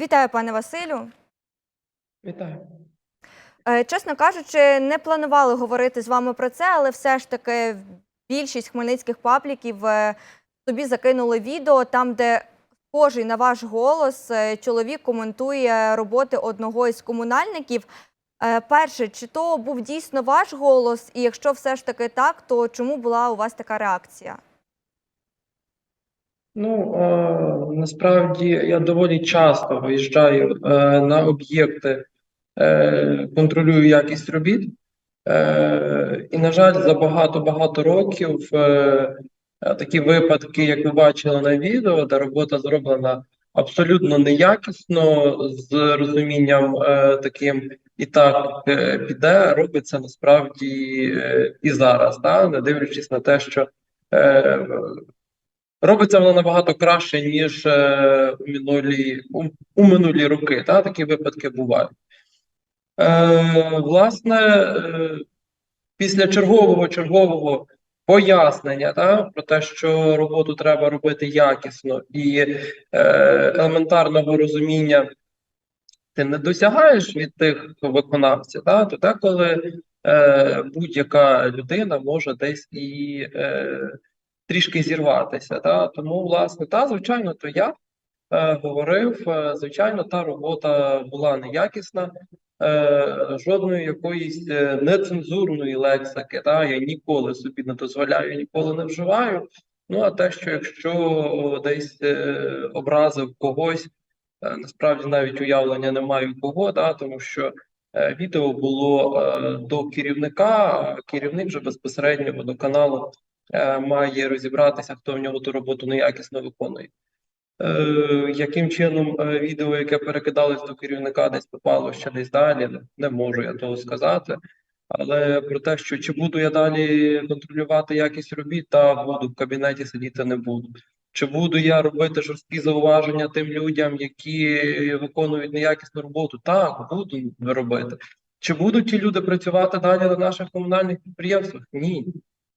Вітаю, пане Василю. Вітаю. Е, Чесно кажучи, не планували говорити з вами про це, але все ж таки більшість хмельницьких пабліків е, тобі закинули відео там, де схожий на ваш голос е, чоловік коментує роботи одного із комунальників. Перше, чи то був дійсно ваш голос, і якщо все ж таки так, то чому була у вас така реакція? Ну, е, насправді я доволі часто виїжджаю е, на об'єкти, е, контролюю якість робіт. Е, і, на жаль, за багато-багато років е, такі випадки, як ви бачили на відео, де робота зроблена абсолютно неякісно, з розумінням е, таким і так е, піде, робиться насправді е, і зараз, да? не дивлячись на те, що е, Робиться воно набагато краще, ніж е, у минулі, у, у минулі роки. Та? Такі випадки бувають. Е, власне, е, після чергового чергового пояснення та, про те, що роботу треба робити якісно і е, елементарного розуміння ти не досягаєш від тих виконавців, та, то деколи е, будь-яка людина може десь і е, трішки зірватися. Та? Тому, власне, та, звичайно, то я е, говорив, е, звичайно, та робота була неякісна, е, жодної якоїсь е, нецензурної лексики, та? я ніколи собі не дозволяю, ніколи не вживаю. Ну, а те, що якщо десь е, образив когось, е, насправді навіть уявлення не маю кого, та? тому що е, відео було е, до керівника, керівник вже безпосередньо водоканалу е, має розібратися, хто в нього ту роботу неякісно виконує. Е, яким чином е, відео, яке перекидалось до керівника, десь попало ще десь далі, не можу я того сказати. Але про те, що чи буду я далі контролювати якість робіт, та буду в кабінеті сидіти не буду. Чи буду я робити жорсткі зауваження тим людям, які виконують неякісну роботу? Так, буду робити. Чи будуть ті люди працювати далі на наших комунальних підприємствах? Ні,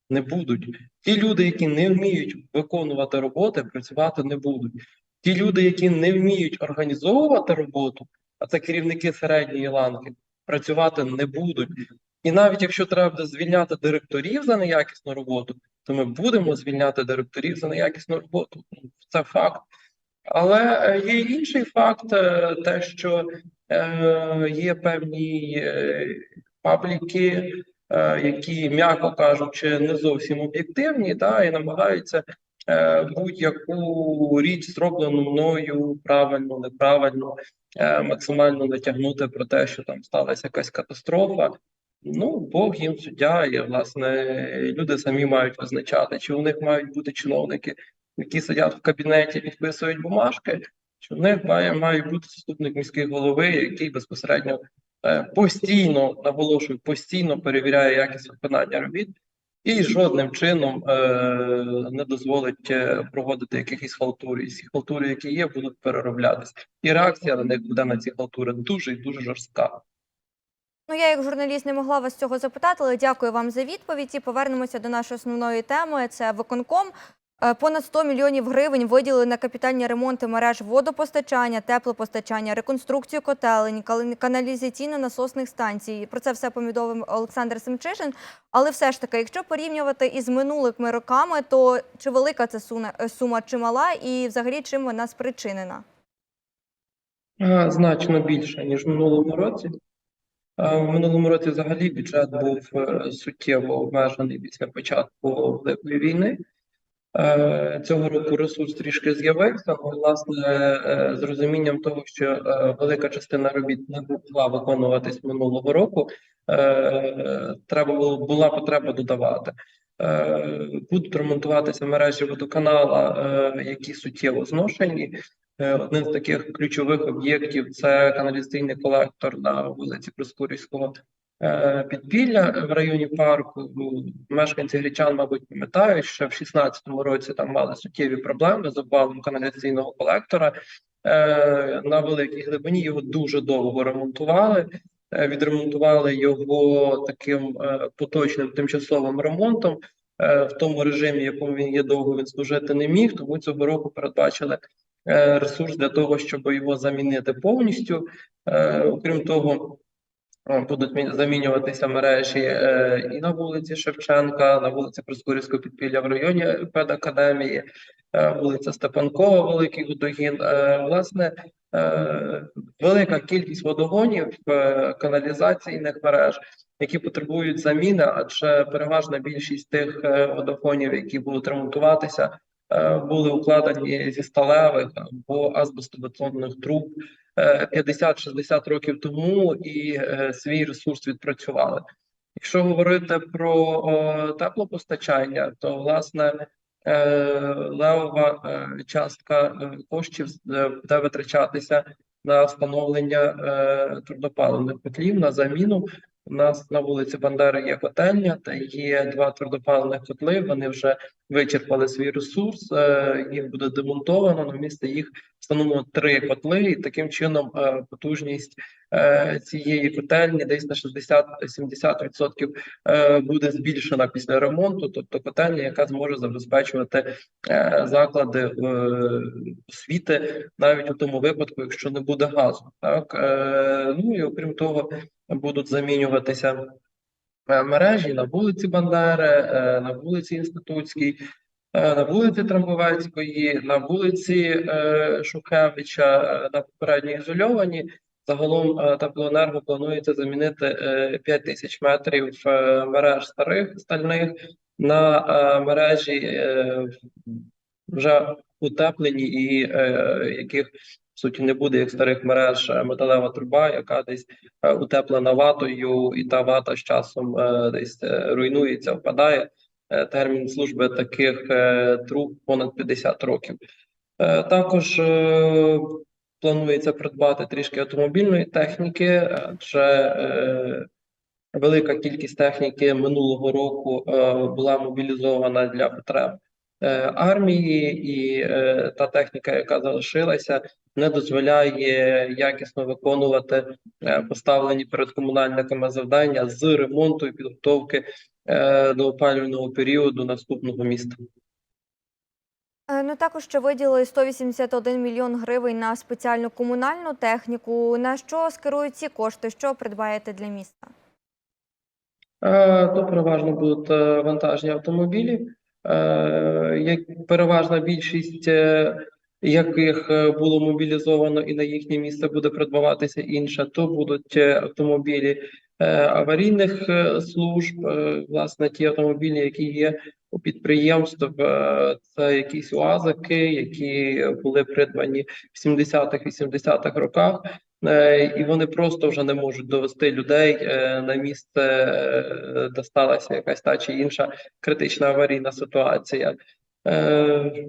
не будуть. Ті люди, які не вміють виконувати роботи, працювати не будуть. Ті люди, які не вміють організовувати роботу, а це керівники середньої ланки, працювати не будуть. І навіть якщо треба буде звільняти директорів за неякісну роботу, то ми будемо звільняти директорів за неякісну роботу. Це факт. Але е, є інший факт, е, те, що е, є певні е, пабліки, які, м'яко кажучи, не зовсім об'єктивні, та, і намагаються е, будь-яку річ, зроблену мною правильно, неправильно, е, максимально натягнути про те, що там сталася якась катастрофа. Ну, Бог їм суддя, і власне люди самі мають визначати, чи у них мають бути чиновники, які сидять в кабінеті, підписують бумажки, чи в них має, має бути заступник міської голови, який безпосередньо е, постійно наголошую, постійно перевіряє якість виконання робіт і жодним чином е, не дозволить е, проводити якихось халтур. І всі халтури, які є, будуть перероблятися. І реакція на них буде на ці халтури дуже і дуже жорстка. Ну, я як журналіст не могла вас цього запитати, але дякую вам за відповідь. І повернемося до нашої основної теми. Це виконком. Е, Понад 100 мільйонів гривень виділили на капітальні ремонти мереж водопостачання, теплопостачання, реконструкцію котелень, каналізаційно-насосних станцій. Про це все повідомив Олександр Семчишин. Але все ж таки, якщо порівнювати із минулими роками, то чи велика сума, е, сума чи мала, і взагалі чим вона спричинена? Значно більше, ніж в минулому році. В минулому році взагалі бюджет був е, суттєво обмежений після початку Великої війни. Е, Цього року ресурс трішки з'явився, власне, е, з розумінням того, що е, велика частина робіт не могла виконуватись минулого року, треба було, була потреба додавати. Будуть ремонтуватися мережі водоканала, які суттєво зношені. Одним з таких ключових об'єктів це каналізаційний колектор на вулиці Проскурівського підпілля в районі парку. Ну, Мешканці Гречан, мабуть, пам'ятають, що в 16-му році там мали суттєві проблеми з обвалом каналізаційного колектора. Е, На великій глибині його дуже довго ремонтували. Е, Відремонтували його таким е, поточним тимчасовим ремонтом. Е, В тому режимі, якому він є довго, він служити не міг, тому цього року передбачили е, ресурс для того, щоб його замінити повністю. Е, Окрім того, е, будуть замінюватися мережі е, і на вулиці Шевченка, на вулиці Проскурівського підпілля в районі педакадемії, е, вулиця Степанкова, Великий Водогін. Е, Власне, велика кількість водогонів, каналізаційних мереж, які потребують заміни, адже переважна більшість тих водогонів, які будуть ремонтуватися, були укладені зі сталевих або азбестобетонних труб 50-60 років тому і е, свій ресурс відпрацювали. Якщо говорити про теплопостачання, то власне е, левова е, частка е, коштів е, буде витрачатися на встановлення е, твердопаливних котлів на заміну. У нас на вулиці Бандери є котельня, та є два твердопаливних котли. Вони вже вичерпали свій ресурс. е, Їх буде демонтовано. На місце їх встановлено три котли, і таким чином е, потужність е, цієї котельні десь на 60-70% е, буде збільшена після ремонту, тобто котельня, яка зможе забезпечувати заклади освіти навіть у тому випадку, якщо не буде газу. Так ну і окрім того, будуть замінюватися е, мережі на вулиці Бандери, е, на вулиці Інститутській. е, На вулиці Трамбовецької, на вулиці Шухевича, на попередньо ізольовані. Загалом теплоенерго планується замінити е, 5 тисяч метрів мереж старих стальних на мережі вже утеплені і яких в суті не буде як старих мереж е, металева труба, яка десь е, утеплена ватою, і та вата з часом е, десь руйнується, впадає. Термін служби таких труб понад 50 років. Також планується придбати трішки автомобільної техніки, адже велика кількість техніки минулого року була мобілізована для потреб армії, і е, та техніка, яка залишилася, не дозволяє якісно виконувати е, поставлені перед комунальниками завдання з ремонту і підготовки е, до опалювального періоду наступного міста. Е, Ну також ще виділили 181 мільйон гривень на спеціальну комунальну техніку. На що скерують ці кошти? Що придбаєте для міста? Е, То переважно будуть е, вантажні автомобілі, е, як переважна більшість е, яких е, було мобілізовано і на їхнє місце буде придбаватися інше, то будуть е, автомобілі е, аварійних е, служб, е, власне, ті автомобілі, які є у підприємств, е, це якісь УАЗики, які були придбані в 70-х, 80-х роках. Е, і вони просто вже не можуть довести людей е, на місце, де сталася якась та чи інша критична аварійна ситуація. Е,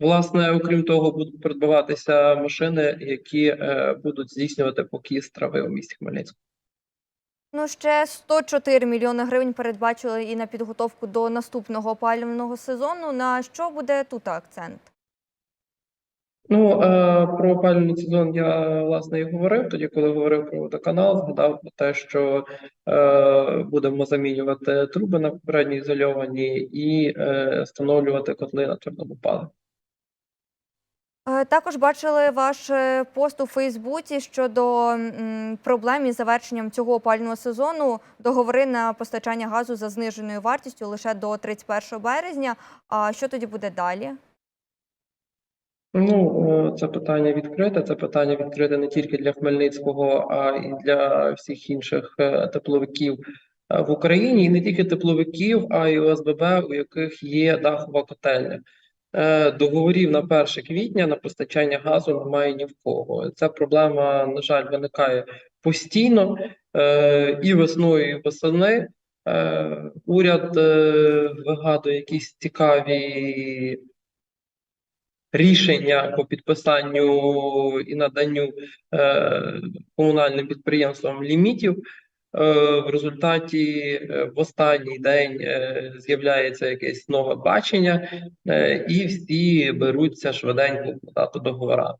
Власне, окрім того, будуть придбаватися машини, які будуть здійснювати покіс трави у місті Хмельницькому. Ну ще 104 мільйони гривень передбачили і на підготовку до наступного опалювального сезону. На що буде тут акцент? Ну, е, про опалювальний сезон я власне і говорив. Тоді, коли говорив про водоканал, згадав про те, що е, будемо замінювати труби на попередньо ізольовані і е, встановлювати котли на твердому паливі. Також бачили ваш пост у Фейсбуці щодо проблем із завершенням цього опалювального сезону. Договори на постачання газу за зниженою вартістю лише до 31 березня. А що тоді буде далі? Ну, е, це питання відкрите. Це питання відкрите не тільки для Хмельницького, а й для всіх інших е, тепловиків е, в Україні, і не тільки тепловиків, а й ОСББ, у яких є дахова котельня. Договорів на 1 квітня на постачання газу немає ні в кого. Ця проблема, на жаль, виникає постійно і весною, і восени. Уряд вигадує якісь цікаві рішення по підписанню і наданню е, комунальним підприємствам лімітів. Е, в результаті е, в останній день е, з'являється якесь нове бачення, і всі беруться швиденько укладати договора.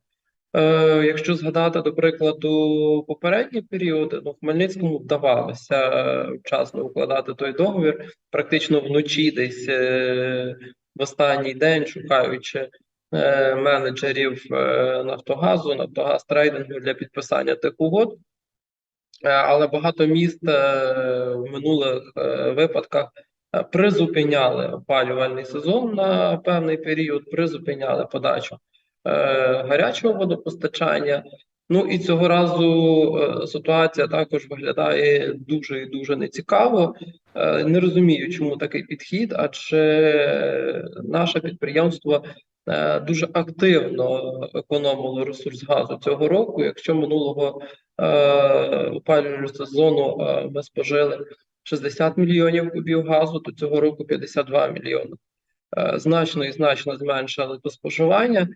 Якщо згадати, до прикладу, попередні періоди, ну, Хмельницькому вдавалося вчасно укладати той договір, практично вночі, десь в останній день, шукаючи менеджерів е, Нафтогазу, Нафтогаз трейдингу для підписання тих угод. Е, Але багато міст е, в минулих е, випадках е, призупиняли опалювальний сезон на певний період, призупиняли подачу е, гарячого водопостачання. Ну і цього разу е, ситуація також виглядає дуже і дуже нецікаво. Е, Не розумію, чому такий підхід, адже наше підприємство е, дуже активно економило ресурс газу цього року. Якщо минулого е, опалювального сезону е, ми спожили 60 мільйонів кубів газу, то цього року 52 мільйони. Е, Значно і значно зменшили то споживання.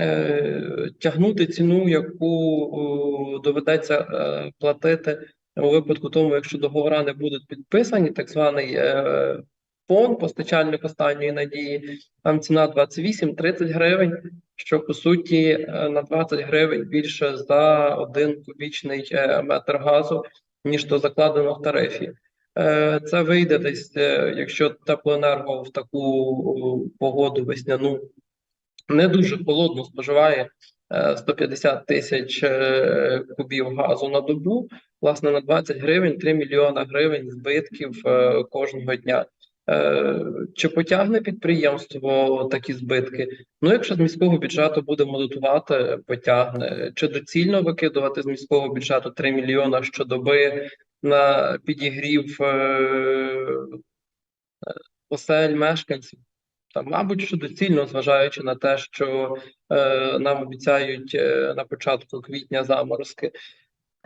Е, Тягнути ціну, яку доведеться е, платити у випадку тому, якщо договори не будуть підписані, так званий е, фонд, постачальник останньої надії, там ціна 28-30 гривень, що по суті е, на 20 гривень більше за один кубічний е, метр газу, ніж то закладено в тарифі. Е, Це вийде десь, якщо теплоенерго в таку погоду весняну не дуже холодно споживає е, 150 тисяч кубів газу на добу. Власне, на 20 гривень 3 мільйона гривень збитків кожного дня. Е, Чи потягне підприємство такі збитки? Ну, якщо з міського бюджету будемо дотувати, потягне. Чи доцільно викидувати з міського бюджету 3 мільйона щодоби на підігрів е, осель мешканців? Та, мабуть, що доцільно, зважаючи на те, що е, нам обіцяють е, на початку квітня заморозки.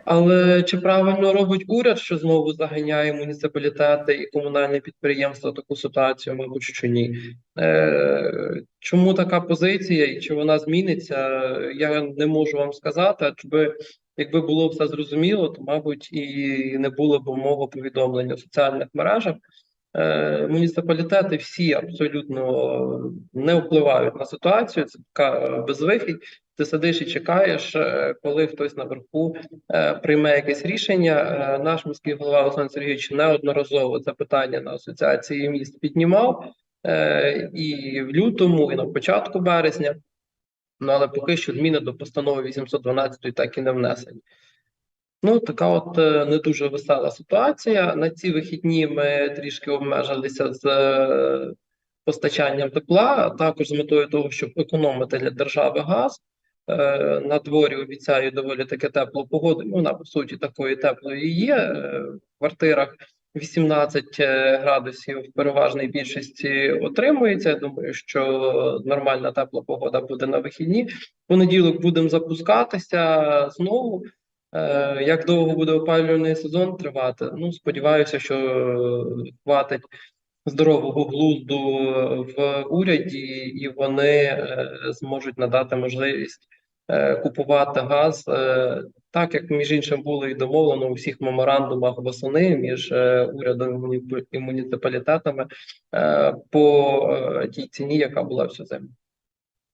Але чи правильно робить уряд, що знову заганяє муніципалітети і комунальні підприємства таку ситуацію? Мабуть, що ні. Е, чому така позиція і чи вона зміниться? Я не можу вам сказати. Адже якби було все зрозуміло, то мабуть і не було б мого повідомлення в соціальних мережах. Е, Муніципалітети всі абсолютно не впливають на ситуацію. Це така е, безвихідь. Ти сидиш і чекаєш, е, коли хтось наверху е, прийме якесь рішення. Е, Наш міський голова Олександр Сергійович неодноразово це питання на асоціації міст піднімав і в лютому, і на початку березня. Ну але поки що зміни до постанови 812 так і не внесені. Ну, така от не дуже весела ситуація. На ці вихідні ми трішки обмежилися з постачанням тепла, а також з метою того, щоб економити для держави газ. Е, На дворі обіцяють доволі таке теплу погоду. Ну, вона по суті такою теплою є. Е, В квартирах 18 градусів в переважній більшості отримується. Я думаю, що нормальна тепла погода буде на вихідні. Понеділок будемо запускатися знову. Е, Як довго буде опалювальний сезон тривати? Ну, сподіваюся, що е, хватить здорового глузду в уряді, і вони е, зможуть надати можливість е, купувати газ, е, так як між іншим було і домовлено у всіх меморандумах восени між е, урядом і муніципалітетами е, по е, тій ціні, яка була всю зиму.